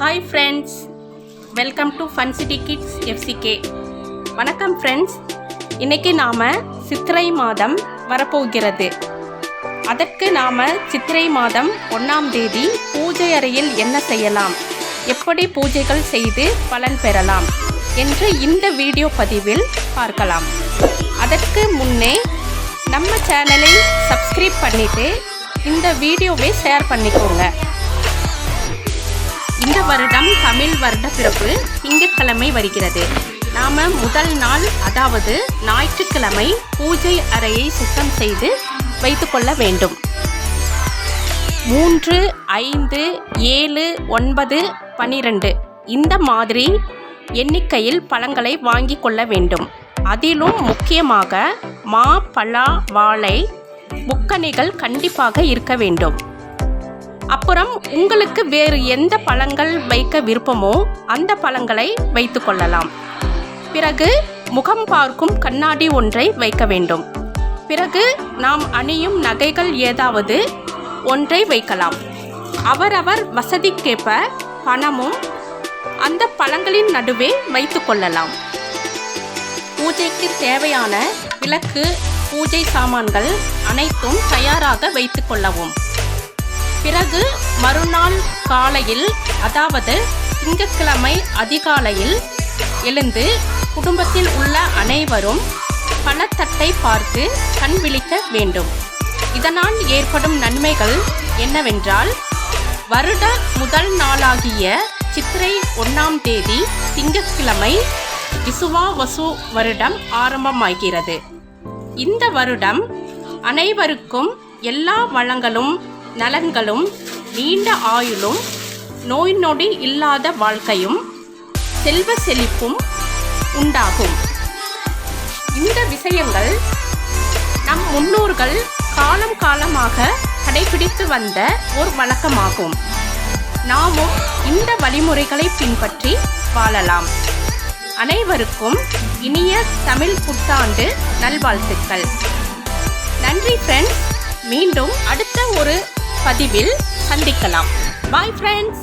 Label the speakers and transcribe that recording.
Speaker 1: Hi friends welcome to fun city kids FCK வணக்கம் friends இன்னைக்கு நாம் சித்திரை மாதம் வரப்போகிறது. அதற்கு நாம் சித்திரை மாதம் ஒன்றாம் தேதி பூஜை அறையில் என்ன செய்யலாம்? எப்படி பூஜைகள் செய்து பலன் பெறலாம்? என்று இந்த வீடியோ பதிவில் பார்க்கலாம். அதற்கு முன்னே நம்ம சேனலை சப்ஸ்கிரைப் பண்ணிவிட்டு இந்த வீடியோவை ஷேர் பண்ணிக்கோங்க. இந்த வருடம் தமிழ் வருட பிறப்பு திங்கட்கிழமை வருகிறது. நாம முதல் நாள் அதாவது ஞாயிற்றுக்கிழமை பூஜை அறையை சுத்தம் செய்து வைத்துக்கொள்ள வேண்டும். மூன்று ஐந்து ஏழு ஒன்பது பனிரெண்டு இந்த மாதிரி எண்ணிக்கையில் பழங்களை வாங்கி கொள்ள வேண்டும். அதிலும் முக்கியமாக மா பலா வாழை முக்கணிகள் கண்டிப்பாக இருக்க வேண்டும். அப்புறம் உங்களுக்கு வேறு எந்த பழங்கள் வைக்க விருப்பமோ அந்த பழங்களை வைத்து கொள்ளலாம். பிறகு முகம் பார்க்கும் கண்ணாடி ஒன்றை வைக்க வேண்டும். பிறகு நாம் அணியும் நகைகள் ஏதாவது ஒன்றை வைக்கலாம். அவரவர் வசதிக்கேற்ப பணமும் அந்த பழங்களின் நடுவே வைத்து கொள்ளலாம். பூஜைக்கு தேவையான விளக்கு பூஜை சாமான்கள் அனைத்தும் தயாராக வைத்து கொள்ளவும். பிறகு மறுநாள் காலையில் அதாவது திங்கட்கிழமை அதிகாலையில் எழுந்து குடும்பத்தில் உள்ள அனைவரும் பணத்தட்டை பார்த்து கண் விழிக்க வேண்டும். இதனால் ஏற்படும் நன்மைகள் என்னவென்றால் வருட முதல் நாளாகிய சித்திரை ஒன்றாம் தேதி திங்கட்கிழமை விசுவா வசு வருடம் ஆரம்பமாகிறது. இந்த வருடம் அனைவருக்கும் எல்லா வளங்களும் நலன்களும் நீண்ட ஆயுளும் நோய் நொடி இல்லாத வாழ்க்கையும் செல்வ செழிப்பும் உண்டாகும். இந்த விஷயங்கள் நம் முன்னோர்கள் காலம் காலமாக கடைபிடித்து வந்த ஒரு வழக்கமாகும். நாமும் இந்த வழிமுறைகளை பின்பற்றி வாழலாம். அனைவருக்கும் இனிய தமிழ் புத்தாண்டு நல்வாழ்த்துக்கள். நன்றி ஃப்ரெண்ட்ஸ் மீண்டும் அடுத்த ஒரு பதிவில் சந்திக்கலாம். Bye friends